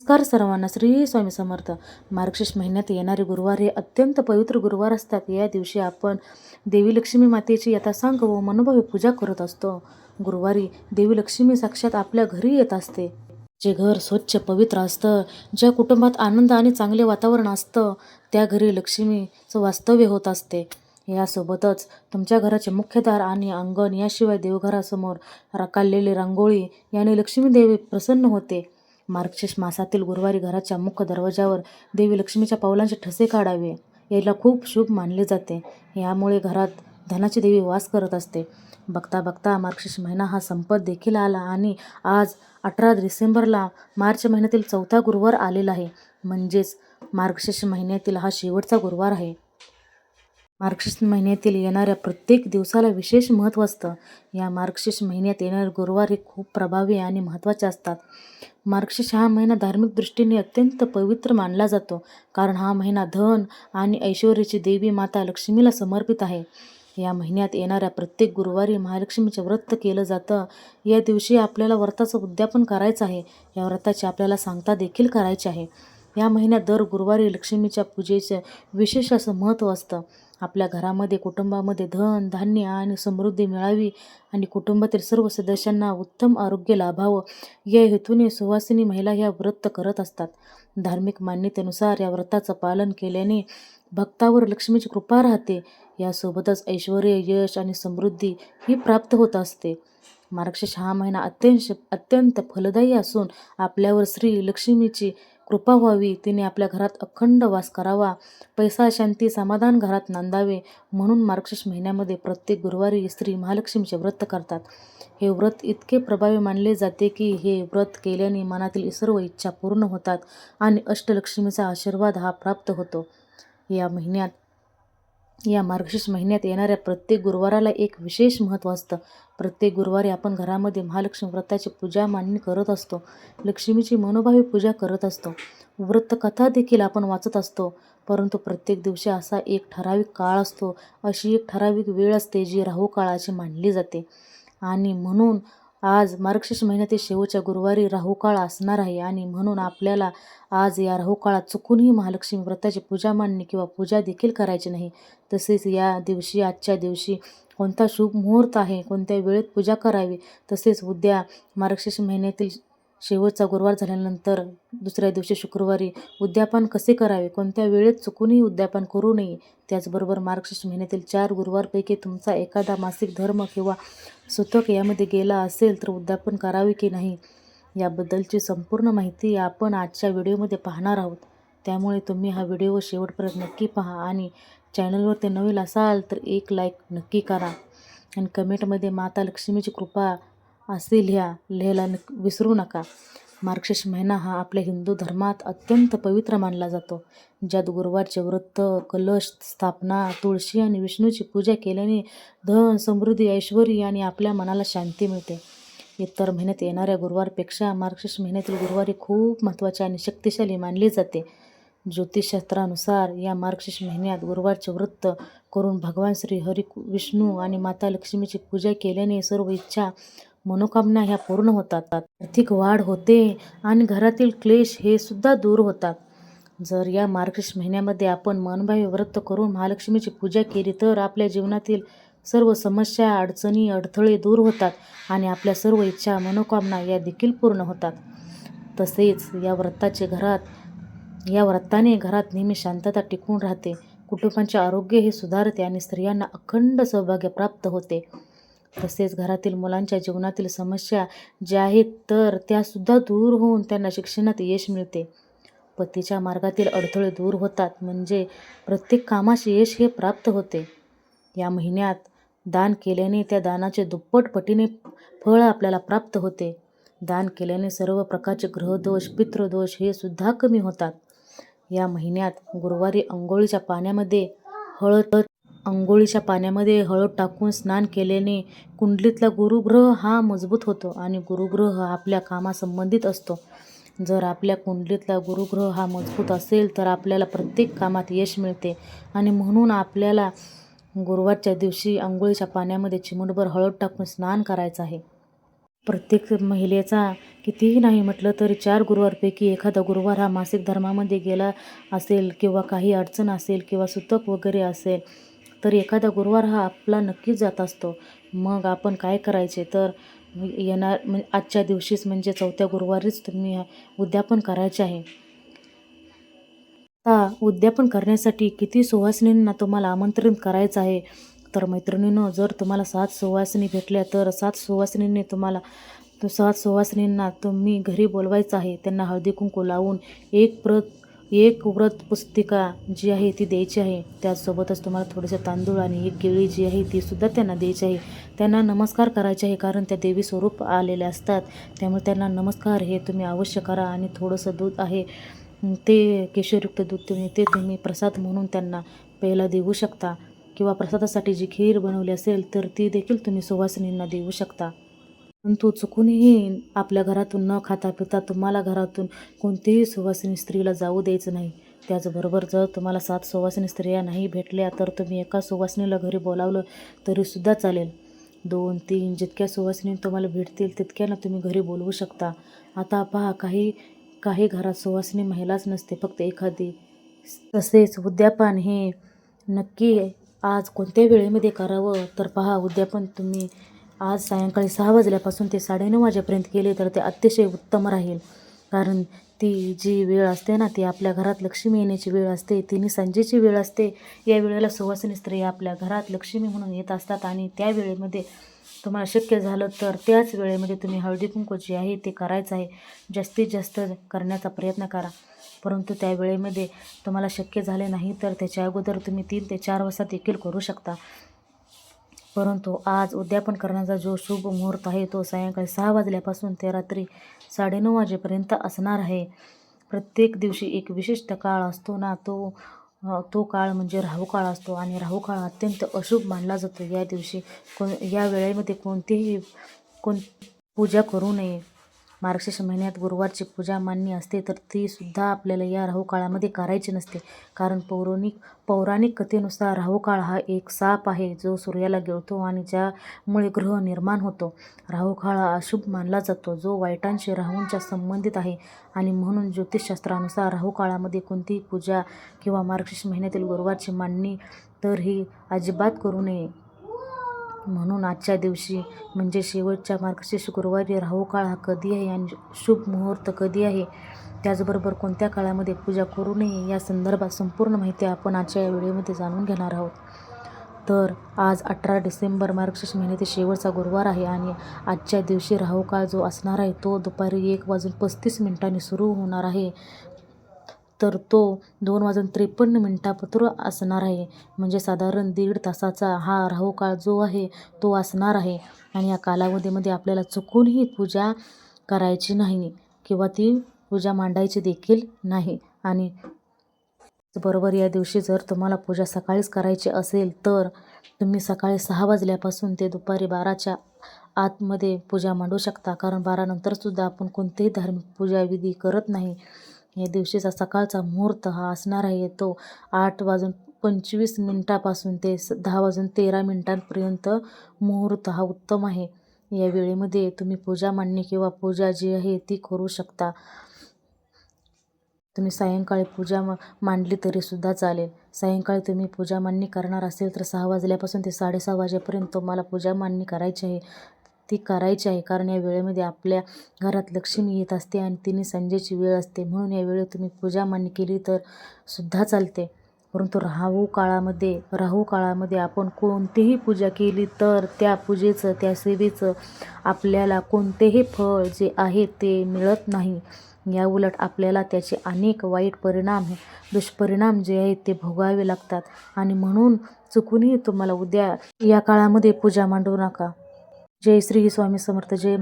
नमस्कार सर्वांना श्री स्वामी समर्थ. मार्गशीर्ष महिन्यात येणारे गुरुवार हे अत्यंत पवित्र गुरुवार असतात. या दिवशी आपण देवी लक्ष्मी मातेची यथासांग व मनोभावी पूजा करत असतो. गुरुवारी देवी लक्ष्मी साक्षात आपल्या घरी येत असते. जे घर स्वच्छ पवित्र असतं ज्या कुटुंबात आनंद आणि चांगले वातावरण असतं त्या घरी लक्ष्मीचं वास्तव्य होत असते. यासोबतच तुमच्या घराचे मुख्यदार आणि अंगण याशिवाय देवघरासमोर रकाललेली रांगोळी याने लक्ष्मी देवी प्रसन्न होते. मार्गशीर्ष मासातील गुरुवारी घराच्या मुख्य दरवाजावर देवी लक्ष्मीच्या पावलांचे ठसे काढावे. याला खूप शुभ मानले जाते. यामुळे घरात धनाची देवी वास करत असते. बघता बघता मार्गशीर्ष महिना हा संपत देखील आला आणि आज अठरा डिसेंबरला मार्च महिन्यातील चौथा गुरुवार आलेला आहे. म्हणजेच मार्गशीर्ष महिन्यातील हा शेवटचा गुरुवार आहे. मार्गशीर्ष महिन्यातील येणाऱ्या प्रत्येक दिवसाला विशेष महत्त्व असतं. या मार्गशीर्ष महिन्यात येणारे गुरुवार हे खूप प्रभावी आणि महत्त्वाचे असतात. मार्गशीर्ष हा महिना धार्मिक दृष्टीने अत्यंत पवित्र मानला जातो कारण हा महिना धन आणि ऐश्वर्याची देवी माता लक्ष्मीला समर्पित आहे. या महिन्यात येणाऱ्या प्रत्येक गुरुवारी महालक्ष्मीचे व्रत केलं जातं. या दिवशी आपल्याला व्रताचं उद्यापन करायचं आहे. या व्रताची आपल्याला सांगता देखील करायची आहे. या महिन्यात दर गुरुवारी लक्ष्मीच्या पूजेचं विशेष असं महत्त्व असतं. आपल्या घरामध्ये कुटुंबामध्ये धन धान्य आणि समृद्धी मिळावी आणि कुटुंबातील सर्व सदस्यांना उत्तम आरोग्य लाभावं या हेतूने सुवासिनी महिला ह्या व्रत करत असतात. धार्मिक मान्यतेनुसार या व्रताचं पालन केल्याने भक्तावर लक्ष्मीची कृपा राहते. यासोबतच ऐश्वर यश आणि समृद्धी ही प्राप्त होत असते. मार्गशीर्ष हा महिना अत्यंत अत्यंत फलदायी असून आपल्यावर श्री लक्ष्मीची कृपा व्हावी. तिने आपल्या घरात अखंड वास करावा. पैसा शांती समाधान घरात नांदावे म्हणून मार्गशीर्ष महिन्यामध्ये प्रत्येक गुरुवारी स्त्री महालक्ष्मीचे व्रत करतात. हे व्रत इतके प्रभावी मानले जाते की हे व्रत केल्याने मनातील सर्व इच्छा पूर्ण होतात आणि अष्टलक्ष्मीचा आशीर्वाद हा प्राप्त होतो. या महिन्यात या मार्गशीर्ष महिन्यात येणाऱ्या प्रत्येक गुरुवाराला एक विशेष महत्त्व असतं. प्रत्येक गुरुवारी आपण घरामध्ये महालक्ष्मी व्रताची पूजा मांडणी करत असतो. लक्ष्मीची मनोभावी पूजा करत असतो. व्रतकथा देखील आपण वाचत असतो. परंतु प्रत्येक दिवशी असा एक ठराविक काळ असतो. अशी एक ठराविक वेळ असते जी राहू काळाची मानली जाते. आणि म्हणून आज मार्गशीर्ष महिन्यातील शेवटच्या गुरुवारी राहुकाळ असणार आहे आणि म्हणून आपल्याला आज या राहुकाळात चुकूनही महालक्ष्मी व्रताची पूजा मांडणी किंवा पूजा देखील करायची नाही. तसेच या दिवशी आजच्या दिवशी कोणता शुभ मुहूर्त आहे कोणत्या वेळेत पूजा करावी तसेच उद्या मार्गशीर्ष महिन्यातील शेवटचा गुरुवार झाल्यानंतर दुसऱ्या दिवशी शुक्रवारी उद्यापन कसे करावे? कोणत्या वेळेत चुकूनही उद्यापन करू नये? त्याचबरोबर मार्गशीर्ष महिन्यातील चार गुरुवारपैकी तुमचा एखादा मासिक धर्म किंवा सुतक यामध्ये गेला असेल तर उद्यापन करावे की नाही? याबद्दलची संपूर्ण माहिती आपण आजच्या व्हिडिओमध्ये पाहणार आहोत. त्यामुळे तुम्ही हा व्हिडिओ शेवटपर्यंत नक्की पहा आणि चॅनलवर ते नवीन असाल तर एक लाईक नक्की करा. आणि कमेंटमध्ये माता लक्ष्मीची कृपा असे लिहा लिहायला विसरू नका. मार्गशीर्ष महिना हा आपल्या हिंदू धर्मात अत्यंत पवित्र मानला जातो. ज्यात गुरुवारचे व्रत कलश स्थापना तुळशी आणि विष्णूची पूजा केल्याने धन समृद्धी ऐश्वर आणि आपल्या मनाला शांती मिळते. इतर महिन्यात येणाऱ्या गुरुवारपेक्षा मार्गशीर्ष महिन्यातील गुरुवारी खूप महत्त्वाचे आणि शक्तिशाली मानले जाते. ज्योतिषशास्त्रानुसार या मार्गशीर्ष महिन्यात गुरुवारचे व्रत करून भगवान श्री हरी विष्णू आणि माता लक्ष्मीची पूजा केल्याने सर्व इच्छा मनोकामना ह्या पूर्ण होतात. आर्थिक वाढ होते आणि घरातील क्लेश हे सुद्धा दूर होतात. जर या मार्गशीर्ष महिन्यामध्ये आपण मनभावी व्रत करून महालक्ष्मीची पूजा केली तर आपल्या जीवनातील सर्व समस्या अडचणी अडथळे दूर होतात आणि आपल्या सर्व इच्छा मनोकामना या देखील पूर्ण होतात. तसेच या व्रताचे घरात या व्रताने घरात नेहमी शांतता टिकून राहते. कुटुंबांचे आरोग्य हे सुधारते आणि स्त्रियांना अखंड सौभाग्य प्राप्त होते. तसेच घरातील मुलांच्या जीवनातील समस्या ज्या आहेत तर त्यासुद्धा दूर होऊन त्यांना शिक्षणात यश मिळते. पतीच्या मार्गातील अडथळे दूर होतात म्हणजे प्रत्येक कामाशी यश हे प्राप्त होते. या महिन्यात दान केल्याने त्या दानाचे दुप्पट पटीने फळ आपल्याला प्राप्त होते. दान केल्याने सर्व प्रकारचे ग्रहदोष पितृदोष हे सुद्धा कमी होतात. या महिन्यात गुरुवारी अंघोळीच्या पाण्यामध्ये हळद अंघोळीच्या पाण्यामध्ये हळद टाकून स्नान केल्याने कुंडलीतला गुरुग्रह हा मजबूत होतो आणि गुरुग्रह आपल्या कामासंबंधित असतो. जर आपल्या कुंडलीतला गुरुग्रह हा मजबूत असेल तर आपल्याला प्रत्येक कामात यश मिळते आणि म्हणून आपल्याला गुरुवारच्या दिवशी आंघोळीच्या पाण्यामध्ये चिमूटभर हळद टाकून स्नान करायचं आहे. प्रत्येक महिलेचा कितीही नाही म्हटलं तरी चार गुरुवारपैकी एखादा गुरुवार हा मासिक धर्मामध्ये गेला असेल किंवा काही अडचण असेल किंवा सुतक वगैरे असेल तर एखादा गुरुवार हा आपला नक्कीच जात असतो. मग आपण काय करायचे? तर येणार म्हणजे आजच्या दिवशीच म्हणजे चौथ्या गुरुवारीच तुम्ही उद्यापन करायचे आहे. आता उद्यापन करण्यासाठी किती सुवासिनींना तुम्हाला आमंत्रित करायचं आहे? तर मैत्रिणीनं जर तुम्हाला सात सुवासिनी भेटल्या तर सात सुवासिनींनी तुम्हाला सात सुवासिनींना तुम्ही घरी बोलवायचं आहे. त्यांना हळदी कुंकू लावून एक प्रत एक व्रत पुस्तिका जी आहे ती द्यायची आहे. त्याचसोबतच तुम्हाला थोडेसे तांदूळ आणि एक केळी जी आहे ती सुद्धा त्यांना द्यायची आहे. त्यांना नमस्कार करायचे आहे कारण त्या देवी स्वरूप आलेल्या असतात. त्यामुळे त्यांना नमस्कार हे तुम्ही अवश्य करा आणि थोडंसं दूध आहे ते केशरयुक्त दूध तुम्ही ते तुम्ही प्रसाद म्हणून त्यांना प्यायला देऊ शकता. किंवा प्रसादासाठी जी खीर बनवली असेल तर ती देखील तुम्ही सुवासिनींना देऊ शकता. परंतु चुकूनही आपल्या घरातून न खाता पिता तुम्हाला घरातून कोणतीही सुवासिनी स्त्रीला जाऊ द्यायचं नाही. त्याचबरोबर जर तुम्हाला सात सुवासिनी स्त्रिया नाही भेटल्या तर तुम्ही एका सुवासिनीला घरी बोलावलं तरीसुद्धा चालेल. दोन तीन जितक्या सुवासिनी तुम्हाला भेटतील तितक्यानं तुम्ही घरी बोलवू शकता. आता पहा काही काही घरात सुवासिनी महिलाच नसते फक्त एखादी. तसेच उद्यापन हे नक्की आज कोणत्या वेळेमध्ये करावं? तर पहा उद्यापन तुम्ही आज सायंकाळी सहा वाजल्यापासून ते साडेनऊ वाजेपर्यंत केले तर ते अतिशय उत्तम राहील. कारण ती जी वेळ असते ना ती आपल्या घरात लक्ष्मी येण्याची वेळ असते तिने संजेची वेळ असते. या वेळेला सुवासिनी स्त्री आपल्या घरात लक्ष्मी म्हणून येत असतात आणि त्या वेळेमध्ये तुम्हाला शक्य झालं तर त्याच वेळेमध्ये तुम्ही हळदी कुंकू जे आहे ते करायचं आहे. जास्तीत जास्त करण्याचा प्रयत्न करा. परंतु त्या वेळेमध्ये तुम्हाला शक्य झाले नाही तर त्याच्या अगोदर तुम्ही तीन ते चार वाजता देखील करू शकता. परंतु आज उद्यापन करण्याचा जो शुभ मुहूर्त आहे तो सायंकाळी सहा वाजल्यापासून ते रात्री साडेनऊ वाजेपर्यंत असणार आहे. प्रत्येक दिवशी एक विशिष्ट काळ असतो ना तो तो काळ म्हणजे राहू काळ असतो आणि राहू काळ अत्यंत अशुभ मानला जातो. या दिवशी कोण या वेळेमध्ये कोणतीही कोण पूजा करू नये. मार्गशीर्ष महिन्यात गुरुवारची पूजा मान्य असते तर तीसुद्धा आपल्याला या राहू काळामध्ये करायची नसते. कारण पौराणिक पौराणिक कथेनुसार राहू काळ हा एक साप आहे जो सूर्याला गिळतो आणि ज्यामुळे ग्रह निर्माण होतो. राहू काळ हा अशुभ मानला जातो जो वाईटांशी राहूंच्या संबंधित आहे. आणि म्हणून ज्योतिषशास्त्रानुसार राहू काळामध्ये कोणतीही पूजा किंवा मार्गशीर्ष महिन्यातील गुरुवारची मांडणी तर ही अजिबात करू नये. म्हणून आजच्या दिवशी म्हणजे शेवटच्या मार्गशीर्ष गुरुवारी राहू काळ हा कधी आहे आणि शुभ मुहूर्त कधी आहे त्याचबरोबर कोणत्या काळामध्ये पूजा करू नये या संदर्भात संपूर्ण माहिती आपण आजच्या या व्हिडिओमध्ये जाणून घेणार आहोत. तर आज अठरा डिसेंबर मार्गशीर्ष महिन्यातील शेवटचा गुरुवार आहे आणि आजच्या दिवशी राहू काळ जो असणार आहे तो दुपारी एक वाजून पस्तीस मिनिटांनी सुरू होणार आहे. तर तो दोन वाजून त्रेपन्न मिनटापत्र असणार आहे. म्हणजे साधारण दीड तासाचा हा राहू काळ जो आहे तो असणार आहे. आणि या कालावधीमध्ये आपल्याला चुकूनही पूजा करायची नाही किंवा ती पूजा मांडायची देखील नाही. आणि बरोबर या दिवशी जर तुम्हाला पूजा सकाळीच करायची असेल तर तुम्ही सकाळी सहा वाजल्यापासून ते दुपारी बाराच्या आतमध्ये पूजा मांडू शकता. कारण बारानंतरसुद्धा आपण कोणतेही धार्मिक पूजा विधी करत नाही. या दिवशीचा सकाळचा मुहूर्त हा असणार आहे. तो आठ वाजून पंचवीस मिनटापासून ते स दहा वाजून तेरा मिनटांपर्यंत मुहूर्त हा उत्तम आहे. या वेळेमध्ये तुम्ही पूजा मांडणी किंवा पूजा जी आहे ती करू शकता. तुम्ही सायंकाळी पूजा मांडली तरीसुद्धा चालेल. सायंकाळी तुम्ही पूजा मांडणी करणार असेल तर सहा वाजल्यापासून ते साडेसहा वाजेपर्यंत तुम्हाला पूजा मांडणी करायची आहे. ती करायची आहे. कारण या वेळेमध्ये आपल्या घरात लक्ष्मी येत असते आणि तिने संजेची वेळ असते. म्हणून या वेळेत तुम्ही पूजा मांडणी केली तर सुद्धा चालते. परंतु राहू काळामध्ये राहू काळामध्ये आपण कोणतीही पूजा केली तर त्या पूजेचं त्या सेवेचं आपल्याला कोणतेही फळ जे आहे ते मिळत नाही. या उलट आपल्याला त्याचे अनेक वाईट परिणाम दुष्परिणाम जे आहेत ते भोगावे लागतात. आणि म्हणून चुकूनही तुम्हाला उद्या या काळामध्ये पूजा मांडू नका. जय श्री स्वामी समर्थ जय